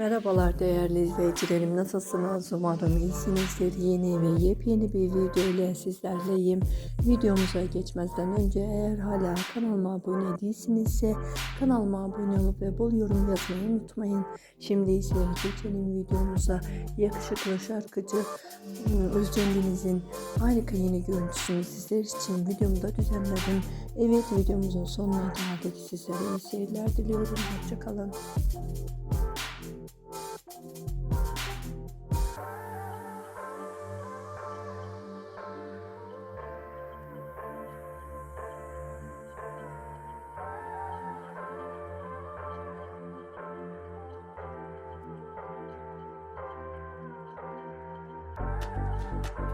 Merhabalar değerli izleyicilerim. Nasılsınız? Umarım iyisinizdir. Yeni ve yepyeni bir video ile sizlerleyim. Videomuza geçmezden önce eğer hala kanalıma abone değilsinizse kanalıma abone olup ve bol yorum yazmayı unutmayın. Şimdi ise geçelim videomuza. Yakışıklı şarkıcı ıı, Özcan Deniz'in harika yeni görüntüsünü sizler için videomda düzenledim. Evet videomuzun sonuna geldik. Sizlere iyi seyirler diliyorum. Hoşçakalın いいね。